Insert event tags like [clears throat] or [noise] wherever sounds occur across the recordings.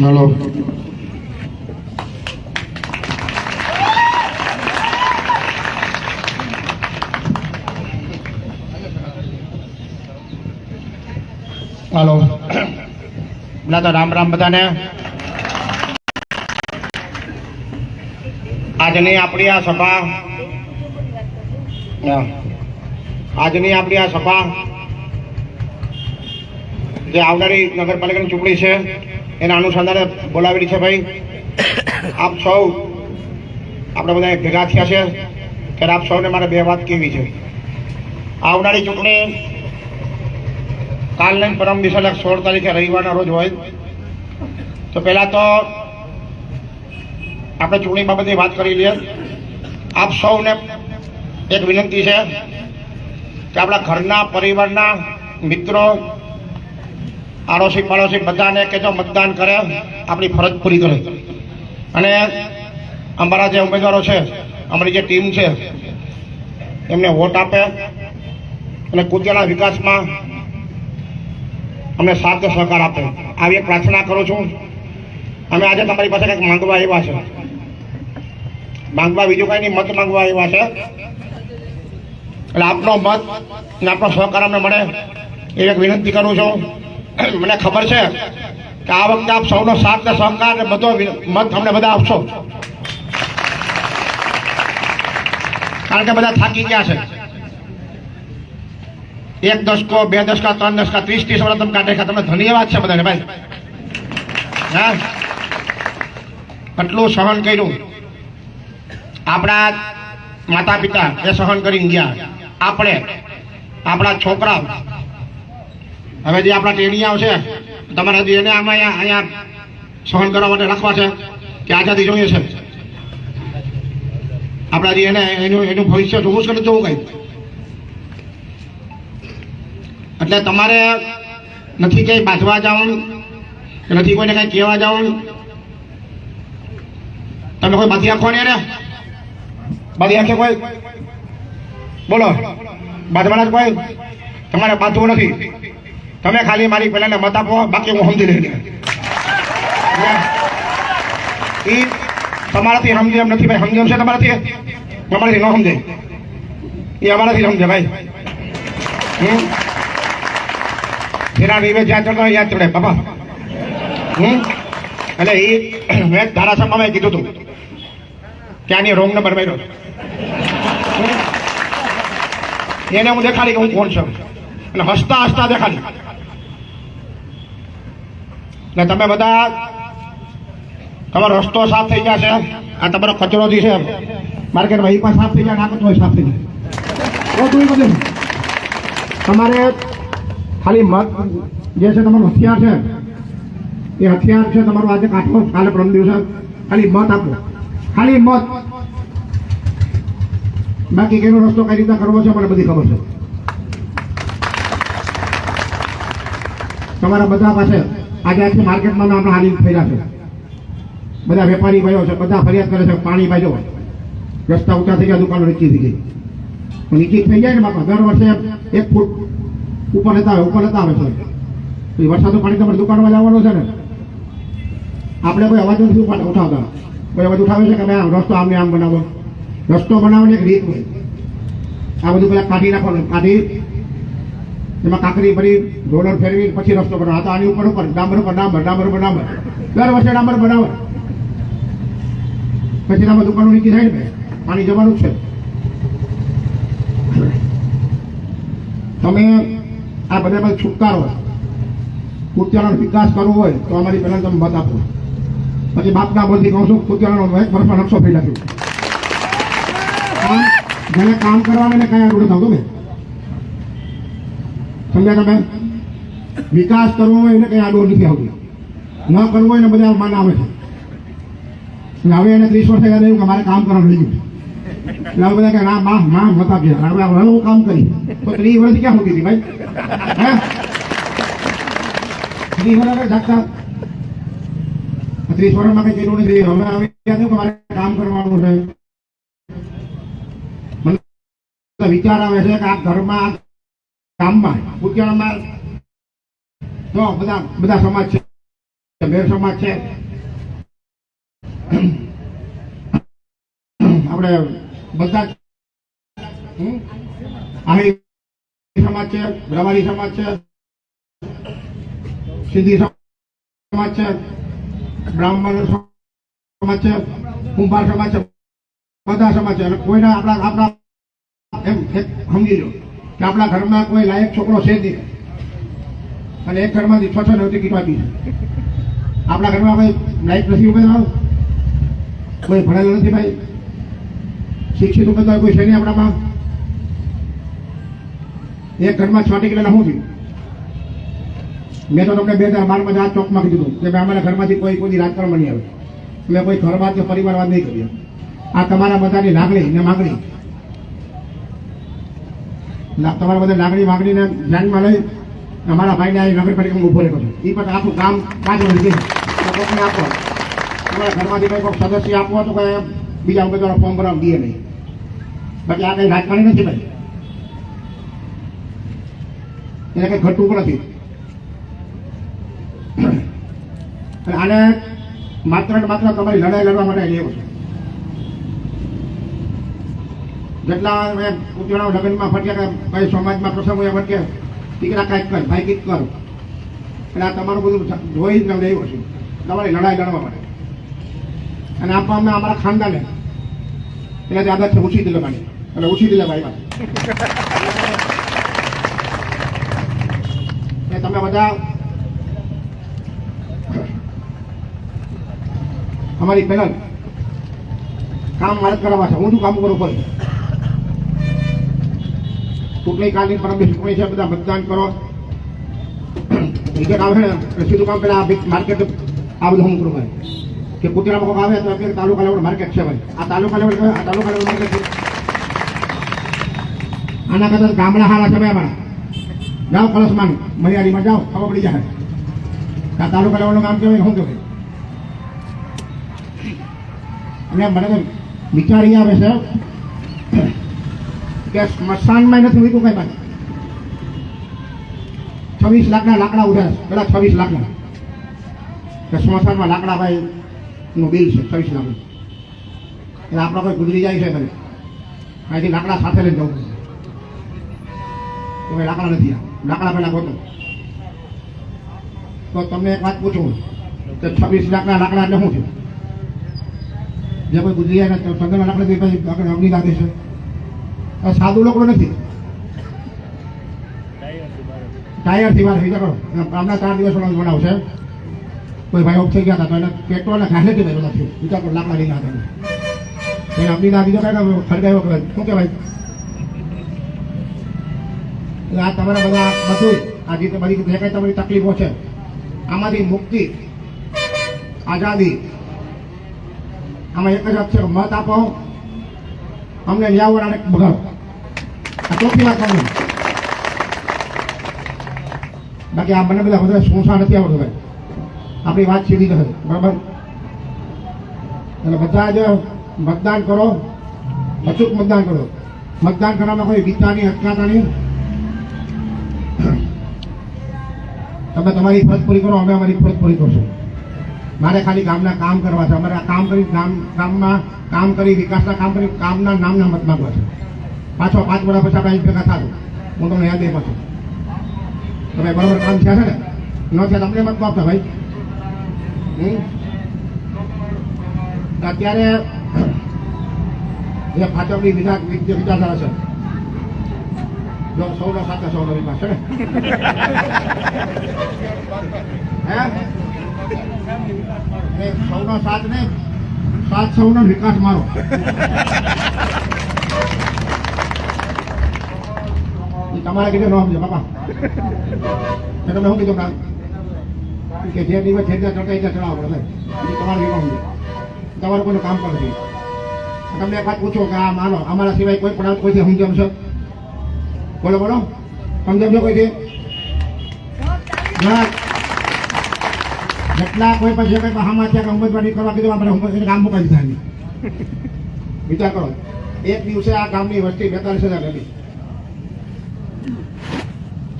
Hello હાલો પેલા તો રામ રામ બધાને. આજની આપણી આ સભા. આજની આપણી આ સભા. જે આવનારી નગરપાલિકાની ચૂંટણી છે. એના અનુસંધાને બોલાવેલી છે ભાઈ. આપ સૌ આપણે બધા ભેગા થયા છે. ત્યારે આપ સૌને મારે બે વાત કેવી છે. આવનારી ચૂંટણી કાલને પરમ એટલે સોળ તારીખે રવિવારના રોજ હોય. તો પહેલાં તો આપણે ચૂંટણી બાબતે વાત કરી લઈએ. આપ સૌને એક વિનંતી છે કે આપણા ઘરના પરિવારના મિત્રો આડોશી પાડોશી બધાને કે જો મતદાન કરે, આપણી ફરજ પૂરી કરે. અને અમારા જે ઉમેદવારો છે, અમારી જે ટીમ છે, એમને વોટ આપે અને કુતિયાના વિકાસમાં અમને સાથ સહકાર આપે. આવી એક પ્રાર્થના કરું છું. અમે આજે તમારી પાસે કંઈક માંગવા આવ્યા છે. માંગવા બીજું કંઈ નહીં, મત માંગવા આવ્યા છે. એટલે આપનો મત અને આપનો સહકાર અમને મળે એવી એક વિનંતી કરું છું. [clears throat] મને ખબર છે કે આ વખતે આપ સૌનો સાથ ને સહકાર ને બધો મત અમને બધા આપશો. કારણ કે બધા થાકી ગયા છે. એક દશકો બે દશકા ત્રણ દશકા ત્રીસ ત્રીસ વર્ષ તમે કાઢે તમને ધન્યવાદ છે બધાને ભાઈ. હા? કેટલું સહન કર્યું. આપણા માતા પિતા એ સહન કરીને ગયા. આપણે, આપણા છોકરા હવે જે આપણા ટેણીયાઓ છે તમારે હજી એને આમાં અહીંયા સહન કરવા માટે રાખવા છે, કે આઝાદી જોઈએ છે. આપણે હજી એને એનું એનું ભવિષ્ય જોવું છે જોવું કઈ? એટલે તમારે નથી ક્યાંય બાંધવા જવાનું, કે નથી કોઈને કઈ કહેવા જવાનું? તમે કોઈ બાંધી આંખો ને બાંધી આંખે કોઈ? બોલો. બાંધવાના કોઈ? તમારે બાંધવું નથી. તમે ખાલી મારી પેલાને મત આપો, બાકી હું સમજી લઈ એ તમારાથી સમજે એમ નથી ભાઈ, સમજે છે તમારાથી? તમારાથી ન સમજે. એ અમારાથી સમજે ભાઈ. હમ? તેના વિવે જ્યાં ચડતો યાદ ચડે, બાપા. હમ? એટલે એ મેં ધારાસભામાં કીધું હતું કે આની રોંગ નંબર માર્યો. એને હું દેખાડી કે હું કોણ છું? અને હસતા હસતા દેખાડી. ને તમે બધા તમારો રસ્તો સાફ થઈ જશે આ તમારો કચરો જે છે, માર્કેટમાં એ પણ સાફ થઈ જાય નાખતો હોય સાફ થઈ જાય. બધું તમારે ખાલી મત જે છે તમારું હથિયાર છે, એ હથિયાર છે તમારું આજે કાઠો કાલે પ્રમ દિવસે ખાલી મત આપો. ખાલી મત. બાકી કેનો રસ્તો કઈ રીતે કરવો છે, મને બધી ખબર છે. તમારા બધા પાસે આજે આખી માર્કેટમાં આપણે હાલી ફેર્યા છે. બધા વેપારી ભાઈઓ છે, બધા ફરિયાદ કરે છે, પાણી ભાઈઓ રસ્તા ઊંચા થઈ ગયા, દુકાનો નીચી થઈ ગઈ. નીચી થઈ જાય ને બાપા. દર વર્ષે એક ફૂટ ઉપર લેતા આવે ઉપર લેતા આવે છે તો વરસાદનું પાણી તમારે દુકાનમાં જવાનું છે ને. આપણે કોઈ અવાજ નથી ઉઠાવતા. કોઈ અવાજ ઉઠાવે છે કે ભાઈ આમ રસ્તો આમને આમ બનાવો? રસ્તો બનાવવાની એક રીત હોય. આ બધું પેલા કાઢી નાખવાનું. કાઢી એમાં કાંકરી ભરી, રોલર ફેરવી પછી રસ્તો બનાવો. આ આની ઉપર ઉપર, ડામર ઉપર ડામર ડામર ઉપર ડામર. દર વર્ષે ડામર બનાવે. પછી તમે દુકાનો નીચે થાય ને પાણી જવાનું છે. તમે આ બધા છુટકારો કુતિયાનો વિકાસ કરવો હોય તો અમારી પહેલાં તમે મત આપો. પછી બાપના બોલથી કહું છું, કુતિયાનો એક વર્ષમાં નકશો નાખ્યો જેને કામ કરવાનું કાંઈ આગળ થતું ને સમજ્યા તમે? વિકાસ કરવો હોય એને કઈ આડો નથી આવતી. ન કરવો હોય ને બધા માન આવે છે. હવે એને ત્રીસ વર્ષ યાદ આવ્યું કે મારે કામ કરવાનું લઈ એટલે બધા કે ના હું કામ કરી તો ત્રીસ વર્ષ ક્યાં હોતી હતી ભાઈ? હે? વર્ષ જાગતા. ત્રીસ વર્ષમાં કઈ કર્યું નથી. હવે આવી ગયા મારે કામ કરવાનું છે? વિચાર આવે છે કે આ ઘરમાં ગામમાં માં તો બધા બધા સમાજ છે મેર સમાજ છે આપણે બધા સમાજ છે રવાડી સમાજ છે સિદ્ધિ સમાજ છે બ્રાહ્મણ સમાજ છે કુંભાર સમાજ છે બધા સમાજ છે અને કોઈના આપણા આપણા એમ સમજી લો કે આપણા ઘરમાં કોઈ લાયક છોકરો છે જ નહીં. અને એક ઘરમાંથી છ છ નવથી કીટ આપી. છે આપણા ઘરમાં કોઈ લાયક નથી ઉમેદવાર કોઈ ભણેલો નથી ભાઈ? શિક્ષિત ઉમેદવાર કોઈ છે નહીં આપણામાં? એક ઘરમાં છ ટિકિટ શું થયું મેં તો તમને બે હજાર બારમાં આ ચોકમાં કીધું કે ભાઈ અમારા ઘરમાંથી કોઈ કોઈ રાજકારણ નહીં આવે. મેં કોઈ ઘરવાદ કે પરિવારવાદ નહીં કર્યો. આ તમારા બધાની લાગણી ને માગણી તમારા બધા લાગણી માગણીને ધ્યાનમાં લઈ અમારા ભાઈને અહીં નગરપાલિકામાં ઊભો રહ્યો છે. એ પણ આખું કામ પાંચ વર્ષ કોઈને આપો. તમારા ઘરમાંથી કોઈ કોઈક સદસ્ય આપવો તો કંઈ બીજા ઉમેદવારો ફોર્મ ભરવા દે નહીં. બાકી આ કંઈ રાજકારણી નથી ભાઈ. એને કંઈ ઘટતું પણ નથી. અને આને માત્ર ને માત્ર તમારી લડાઈ લડવા માટે લેવું છે. જેટલા મેં ઉત્તરાયણ લગ્નમાં ફટ્યા કે ભાઈ સમાજમાં પ્રસંગ હોય ફટકે દીકરા કાંઈક કર, ભાઈ કીક કર. એટલે આ તમારું બધું જોઈ જ ન લેવું છે તમારી લડાઈ લડવા માટે. અને આપવા અમે અમારા ખાનદાને એટલે દાદા છે ઉછી દિલે ભાઈ એટલે ઉછી દિલે ભાઈ એટલે તમે બધા અમારી પેનલ કામ મારે કરવા છે. હું શું કામ કરું પડે ચૂંટણી કાલની પરમ દિવસે ચૂંટણી છે, બધા મતદાન કરો. વિગત આવે ને સીધું કામ પેલા માર્કેટ આ બધું હું કરું ભાઈ કે કુતરા કોઈક આવે તો અત્યારે તાલુકા લેવલ માર્કેટ છે ભાઈ. આ તાલુકા લેવલ આ તાલુકા લેવલ માર્કેટ આના કરતા ગામડા હારા છે ભાઈ અમારા. જાઓ કળશમાં મર્યાદીમાં જાઓ ખબર પડી જાય. આ તાલુકા લેવલનું કામ કહેવાય શું કહેવાય? અને મને વિચારી આવે છે કે સ્મશાનમાં નથી મૂક્યું કઈ પાછું છવ્વીસ લાખના લાકડા ઉધાર, પેલા છવ્વીસ લાખના. કે સ્મશાનમાં લાકડા ભાઈ નું બિલ છે, છવ્વીસ લાખનું. એટલે આપણા કોઈ ગુજરી જાય છે ભાઈ અહીંથી લાકડા સાથે લઈને જવું તો લાકડા નથી લાકડા પહેલા ગોતો. તો તમને એક વાત પૂછું કે છવ્વીસ લાખના લાકડા એટલે શું છે? જે કોઈ ગુજરી જાય ને ચંદ્રના લાકડા અગ્નિ લાગે છે સાદું લોકો નથી. ટાયરથી થઈ કરો આમના ચાર દિવસ બનાવશે કોઈ ભાઈ ઓફ થઈ ગયા હતા તો એને પેટ્રોલ ઘાસે થી બધા થયું વિચાર કરો, લાકડા લઈને હતા એ અગ્નિ ના બીજો કાંઈ ખડગાયો વખત શું કહેવાય? એટલે આ તમારા બધા બધું આ જે બધી જે કાંઈ તમારી તકલીફો છે, આમાંથી મુક્તિ, આઝાદી, આમાં એક જ અક્ષર, મત આપો. અમને ન્યાવર અને બગાડો ચોખ્ખી વાત બાકી આ બંને બધા વધારે સોસા નથી આવડતો ભાઈ. આપણી વાત સીધી થશે બરાબર? એટલે બધા જ મતદાન કરો. અચૂક મતદાન કરો. મતદાન કરવામાં કોઈ ગીતાની અટકાતાની તમે તમારી ફરજ પૂરી કરો, અમે અમારી ફરજ પૂરી કરશું. મારે ખાલી ગામના કામ કરવા છે. અમારે આ કામ કરી, ગામ, ગામમાં કામ કરી, વિકાસના કામ કરી કામના નામના મત માંગવા છે. પાછો પાંચ વર્ષ પછી આપણે અહીં ભેગા થાતું હું તમને યાદ એ પાછું. તમે બરોબર કામ થયા છે ને? ન થયા તમને મત આપતા ભાઈ? અત્યારે જે વિચાર જે વિચારધારા છે. જો સૌનો સાથે સૌનો વિકાસ છે ને? હે? સૌનો સાથ ને સાત સૌનો વિકાસ મારો. તમારે કીધું ન સમજો બાપા મેં તમને શું કીધું કામ કે જે દિવસ જે ત્યાં ચડતા ત્યાં ચડાવવા પડે તમારે કીધું સમજો તમારે કોઈનું કામ પણ નથી તમને એક વાત પૂછો કે આ માનો અમારા સિવાય કોઈ પણ કોઈથી સમજમ છે બોલો બોલો સમજમ છો કોઈથી ના જેટલા કોઈ જે કોઈ કે ઉમેદવારી કરવા કીધું આપણે એને કામ દીધા એની. વિચાર કરો એક દિવસે આ ગામની વસ્તી બેતાલીસ હજાર હતી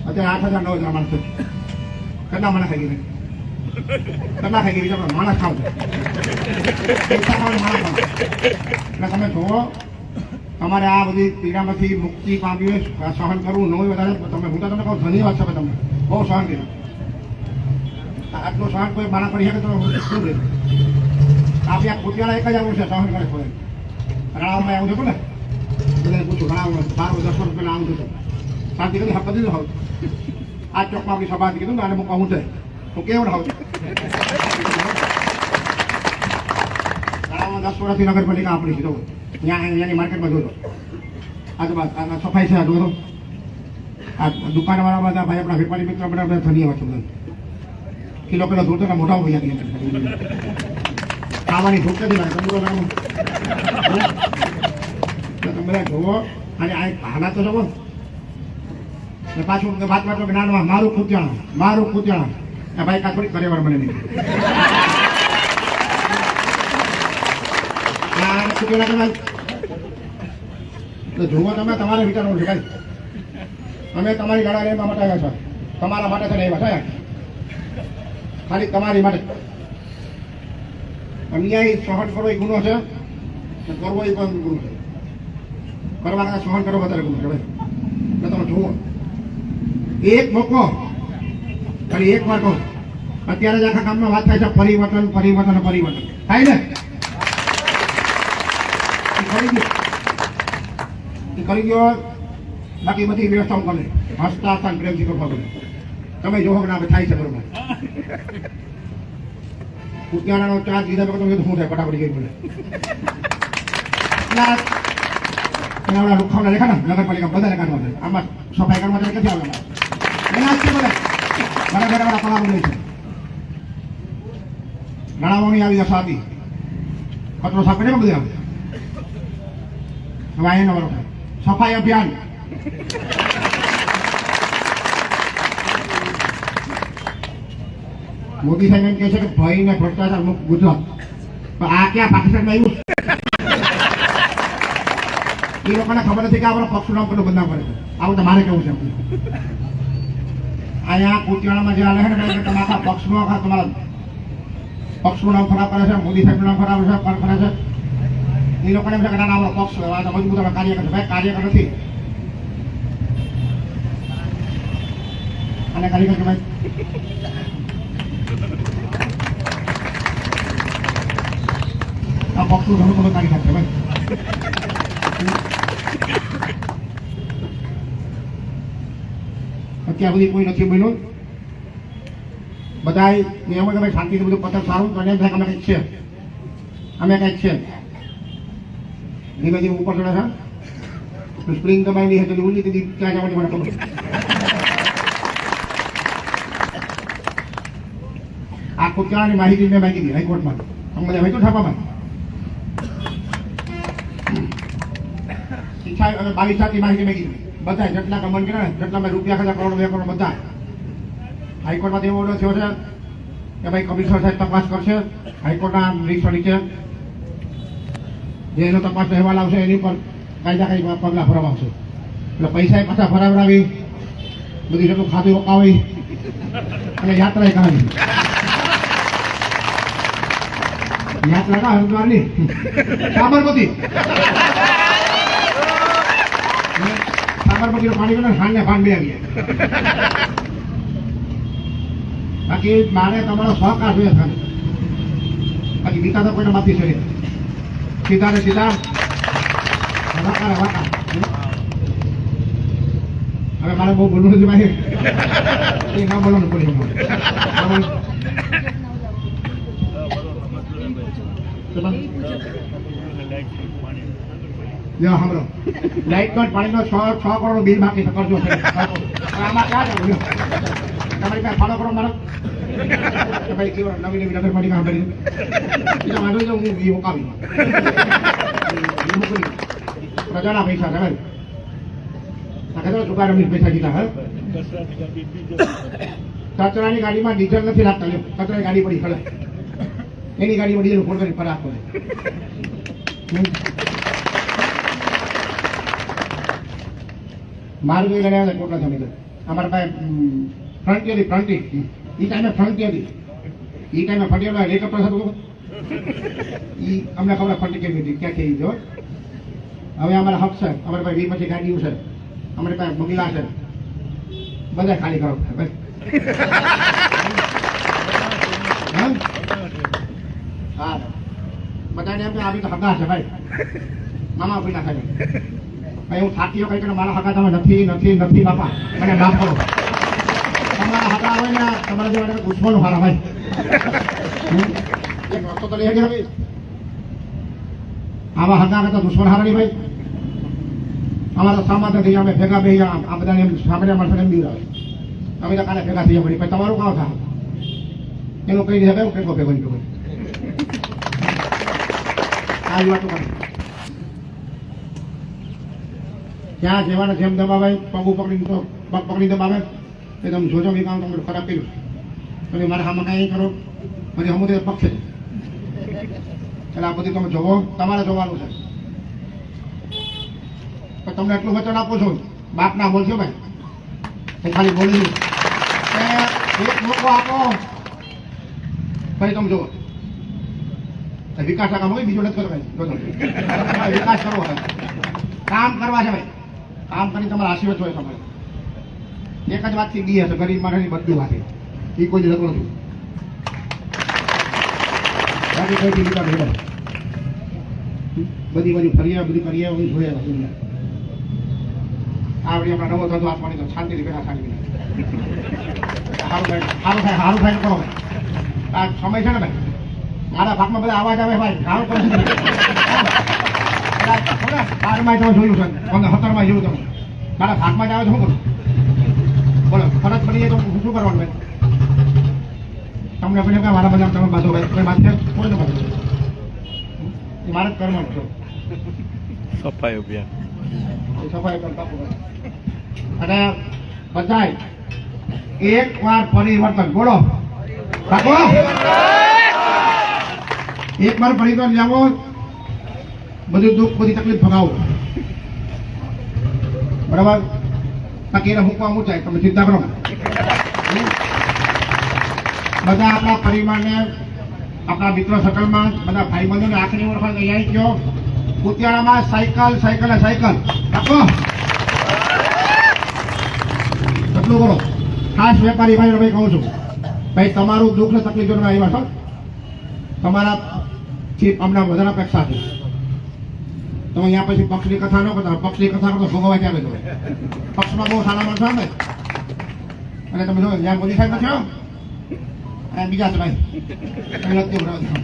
અત્યારે આઠ હજાર નવ હજાર માણસ કેટલા મને ખાઈ ગયા કેટલા ખાઈ બીજા માણસ ખાવ માણસ એટલે તમે જુઓ તમારે આ બધી પીડામાંથી મુક્તિ પામ્યું હોય, સહન કરવું ન હોય વધારે તમે હું તો તમને કહું ધન્યવાદ છે તમને. બહુ સહન કર્યું. આટલું સહન કોઈ મારા કરી શકે તો શું કરે આપણે આ કુતિયાળા એક જ આવું છે સહન કરે કોઈ. રાણામાં આવું છું ને? બધાને પૂછું રાણા બાર દસ વર્ષ પહેલાં આવું છું શાંતિ કરી હપ્પા દીધું હોવ આ ચોકમાં આપણી સભા હતી કીધું આને હું છે હું કેવડ રાણામાં દસ વર્ષથી નગરપાલિકા આપણી છે જો ત્યાં અહીંયાની માર્કેટમાં જોતો આજુબાજુ સફાઈ છે આ જોતો આ દુકાનવાળા બધા ભાઈ આપણા વેપારી મિત્રો બધા બધા ધન્યવાદ છે કિલો કિલો ધોતો ને મોટા ભાઈ ખાવાની ભૂખ નથી લાગે તંદુરસ્ત આમ. તો તમે બધા જોવો અને આ હાલાત તો જોવો ને પાછું વાત વાતો જ્ઞાનમાં મારું કૂત્યાણા મારું કૂત્યાણા. એ ભાઈ, કાંઈ થોડી કરેવાર મને નહીં. કૂત્યાણા તમે, તમારે વિચારવું છે, ભાઈ. અમે તમારી ગાડા લેવા માટે આવ્યા છો. તમારા માટે છે ને થયા. ખાલી તમારી માટે. અન્યાય સહન કરવો એ ગુનો છે. કરવો એ પણ ગુનો છે. કરવા સહન કરવો વધારે ગુનો છે, ભાઈ. તમે જુઓ. એક મોકો. ખાલી એક વાર કહું. અત્યારે જ આખા ગામમાં વાત થાય છે પરિવર્તન પરિવર્તન અને પરિવર્તન. થાય ને? એ કરી ગયો કરી બાકી બધી વ્યવસ્થા હું કરે હસતા હસતા પ્રેમથી કરવા પડે. તમે જોહો ના થાય છે બરોબર. ઉત્યાણાનો ચાર્જ લીધા વગર તમે શું થાય? ફટાફટ ગઈ બોલે. એના ઓલા લુખાવડા દેખા ને નગરપાલિકા બધા છે આમાં સફાઈ કરવા માટે ક્યાંથી આવે બધા નાણાઓની આવી હતી કચરો સાફ કરે ને બધે હવે અહીંયા મોદી સાહેબ એમ કહે છે કે ભય ને ભ્રષ્ટાચાર મુક્ત ગુજરાત પણ આ ક્યાં પાકિસ્તાનમાં આવ્યું એ લોકોને ખબર નથી કે આપણા પક્ષનું નામ પેલું બદનામ કરે છે આવું મારે કેવું છે અહીંયા કુતિયાણામાં જે હાલે છે તમે આખા પક્ષનું આખા તમારા પક્ષનું નામ ખરાબ કરે છે, મોદી સાહેબનું નામ ખરાબ છે, પણ કરે છે. એ લોકોને એમ છે કે ના આપણો પક્ષ આ તો મજબૂત આપણે કાર્ય છે. ભાઈ કાર્યકર નથી. અને કાર્યકર કે ભાઈ. આ પક્ષનું ઘણું બધું કાર્ય છે, ભાઈ. અત્યાર સુધી કોઈ નથી બન્યું. બધા નિયમો તમે શાંતિથી બધું પતંગ સારું, તો થાય અમે કંઈક છે. અમે કંઈક છે. ધીમે ધીમે ઉપર ચડે છે. સ્પ્રિંગ દબાવી છે, તો ઉલી દીધી, ક્યાં જવાની મને ખબર. આ કુતરાની માહિતી મેં માગી હતી હાઈકોર્ટમાં. બધા હોય તો છાપામાં શિક્ષા અને બાવીસ માહિતી મેં કીધી. બધા જેટલા કમન કર્યા ને જેટલા મેં રૂપિયા ખાતા કરોડ, બે કરોડ બધા હાઈકોર્ટમાંથી એવો ઓર્ડર થયો છે કે ભાઈ કમિશનર સાહેબ તપાસ કરશે, હાઈકોર્ટના રિક્સો નીચે. જે એનો તપાસનો અહેવાલ આવશે, એની પર કાયદા કાયદાકારી પગલાં ભરવાશે એટલે પૈસા પાછા ભરાવડાવી, બધી જેટલું ખાતું રોકાવી અને યાત્રા કરાવી યાત્રા કા હરિદ્વારની સાબરમતી? સાબરમતીનું પાણી પીને ખાંડને ખાંડ બે આવી બાકી મારે તમારો સહકાર જોઈએ ખાલી બાકી બીતા તો કોઈને માફી છે સીધા ને સીધા. વાકા વાકા. હવે મારે બહુ બોલવું નથી મારે એ ના બોલવાનું પડી લ્યો, સાંભળો. લાઈટ નો પાણીનો છ છ કરોડ બિલ બાકી છે. કરજો આમાં ક્યાં તમારી પાસે ફાળો કરો મારો. ભાઈ, કેવો નવી નવી નગરપાલિકા કરી. એટલે વાંધો હું ઈ મુકાવી પૈસા છે, ભાઈ. કહેતો પૈસા દીધા હે? કચરાની ગાડીમાં ડીઝલ નથી રાખતા કચરાની ગાડી પડી, ખડે. એની ગાડીમાં ડીઝલ ફોડ કરી ફરાક કરે હમ. મારું જોઈ લડ્યા કોટલા જમી અમારા પાસે ફ્રન્ટી હતી ફ્રન્ટી એ ટાઈમે ફ્રન્ટી હતી એ ટાઈમે ફટેલો હેલિકોપ્ટર હતું ઈ અમને ખબર ફટી કેવી હતી, ક્યાં કેવી જો? હવે અમારા હક છે, અમારે પાસે વી પછી ગાડીઓ છે. અમારી પાસે બંગલા છે. બધા ખાલી કરો. ભાઈ હા? બધાને એમ આવી તો હગા છે, ભાઈ. મામા પૈસા ખાલી ભાઈ, હું થાકીઓ કઈ કે મારા હકા તમે નથી નથી નથી, બાપા. મને માફ કરો. તમારા હકા હોય ને, તમારા જેવા દુશ્મનો હારા ભાઈ? એક રસ્તો તો આવા હગા કરતા દુશ્મન હારા નહીં ભાઈ. અમારા સામાન થઈ અમે ભેગા બે આ બધાને એમ સાંભળ્યા માણસો એમ બીવડાવે અમે તો કાલે ભેગા થઈ ગયા પછી તમારું કામ થાય. એનું કઈ હવે હું કેટલો ભેગો નહીં આ વાતો કરી. ત્યાં જવાના જેમ દબાવે પગ પકડીને તો પગ પકડી દબાવે. એ તમે જોજો એ કામ તમને ખરાબ કર્યું તમે મારા સામે કાંઈ કરો. મને હમુદે પક્ષે. છે એટલે આ બધું તમે જોવો. તમારે જોવાનું છે. પણ તમને એટલું વચન આપું છું. બાપ ના બોલશો ભાઈ. હું ખાલી બોલી એક મોકો આપો. ભાઈ તમે જુઓ. તો વિકાસ કામ હોય, બીજું નથી ભાઈ વિકાસ કરવો કામ કરવા છે ભાઈ. કામ કરી તમારા આશીર્વાદ હોય તમારે. એક જ વાતથી બી હશે, ગરીબ માણસની બધી વાત. એ કોઈ જતો નથી. બાકી કોઈ બી વિચાર નહીં હોય. બધી ફરિયા બધી કરીએ બધું જોઈએ બધું આવડી આપણા નવો ધંધો આપવાની તો શાંતિથી બેઠા શાંતિ સારું થાય સારું થાય સારું થાય કરો આ સમય છે ને ભાઈ. મારા ભાગમાં બધા અવાજ આવે ભાઈ. સારું કરો. બારમાં તમે જોયું છે. પંદર સત્તરમાં જોયું તમે. મારા ભાગમાં જ આવે તો શું કરું? બોલો ફરજ પડી જાય તો હું શું કરવાનું ભાઈ? તમને પછી કે મારા બધા તમે બાંધો ભાઈ? કોઈ બાંધશે? કોઈ ન બાંધો એ મારે જ કરવાનું છો. સફાઈ અભિયાન. સફાઈ કરતા અને બધાય એક વાર પરિવર્તન. બોલો. એક વાર પરિવર્તન લાવો. બધું દુઃખ બધી તકલીફ ભગાવો. બરાબર? બાકી એને મૂકવા મૂચાય તમે ચિંતા કરો. બધા આપણા પરિવારને, આપણા મિત્ર સકલમાં બધા ભાઈ બંધોને આખરી ઓળખવા અહીંયા ગયો. કુતિયાણામાં સાયકલ સાયકલ સાયકલ. રાખો. એટલું કરો. ખાસ વેપારી ભાઈ ભાઈ કહું છું. ભાઈ, તમારું દુઃખ ને તકલીફ જોઈને આવ્યા છો. તમારા થી અમને વધારે અપેક્ષા છે. તમે અહીંયા પછી પક્ષની કથા ન કરતા, પક્ષની કથા કરતો ભોગવવા ક્યારે જો પક્ષમાં બહુ સારા માણસો આવે. અને તમે જો જ્યાં મોદી સાહેબ નથી અને બીજા છે ભાઈ તમે ઉભરાવતા.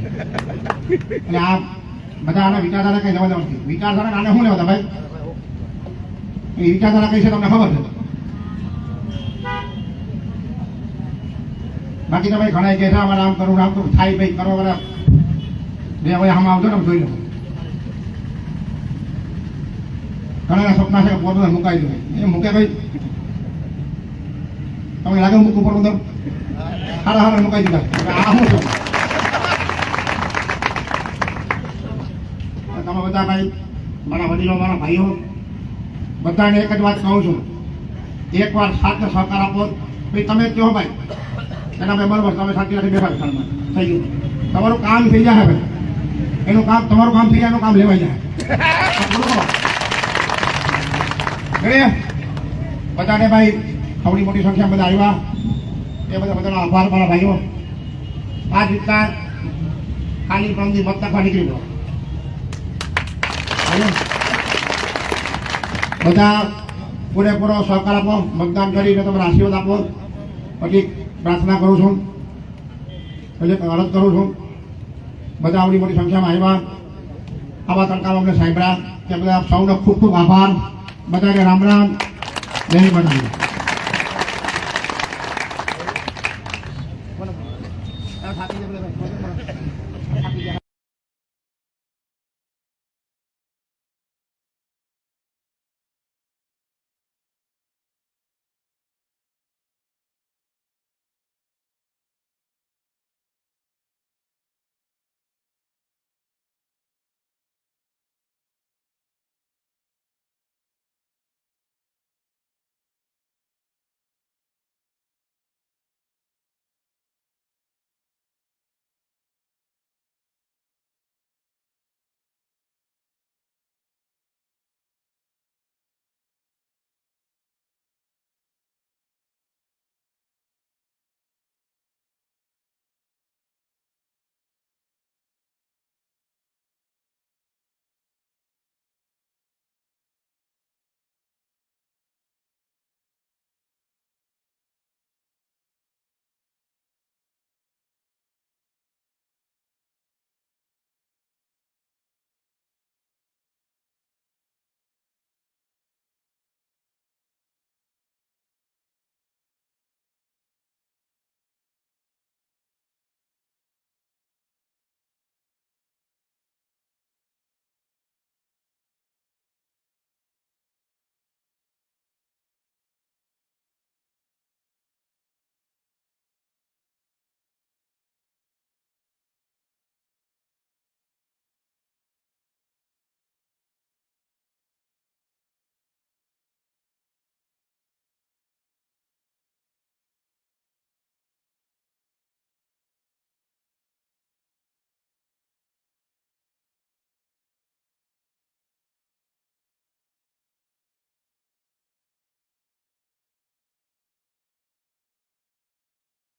એટલે આ બધા આના વિચારધારા કઈ લેવા નથી વિચારધારા આને શું લેવા ભાઈ? એ વિચારધારા કઈ છે તમને ખબર છે? બાકી તમે ભાઈ ઘણા કે છે અમારે આમ કરું આમ તો થાય ભાઈ, કરો વાળા બે હવે આમ આવજો ને જોઈ લો. ઘણા સપના છે પોરબંદર મુકાઈ દે એ મૂકે ભાઈ. તમે લાગે મૂકવું અંદર હારા હારા મુકાઈ દીધા. આ શું છું? તમે બધા ભાઈ, મારા વડીલો, મારા ભાઈઓ, બધાને એક જ વાત કહું છું. એક વાર સાથ સહકાર આપો. ભાઈ, તમે કહો ભાઈ. એના ભાઈ બરોબર તમે સાચી રાખી બેઠા થઈ ગયું. તમારું કામ થઈ જાય ભાઈ. એનું કામ, તમારું કામ થઈ જાય, એનું કામ લેવાઈ જાય. પૂરું બધાને ભાઈ આવડી મોટી સંખ્યા બધા આવ્યા. એ બધા બધાનો આભાર, મારા ભાઈઓ. આ રીતના ખાલી પ્રમથી મત નાખવા નીકળી ગયો. બધા પૂરેપૂરો સહકાર આપો, મતદાન કરીને તમે આશીર્વાદ આપો. પછી પ્રાર્થના કરું છું. પછી અરજ કરું છું. બધા આવડી મોટી સંખ્યામાં આવ્યા. આવા તડકામાં અમને સાંભળ્યા. તે બધા સૌનો ખૂબ ખૂબ આભાર. બધાને રામ રામ. જય માતાજી.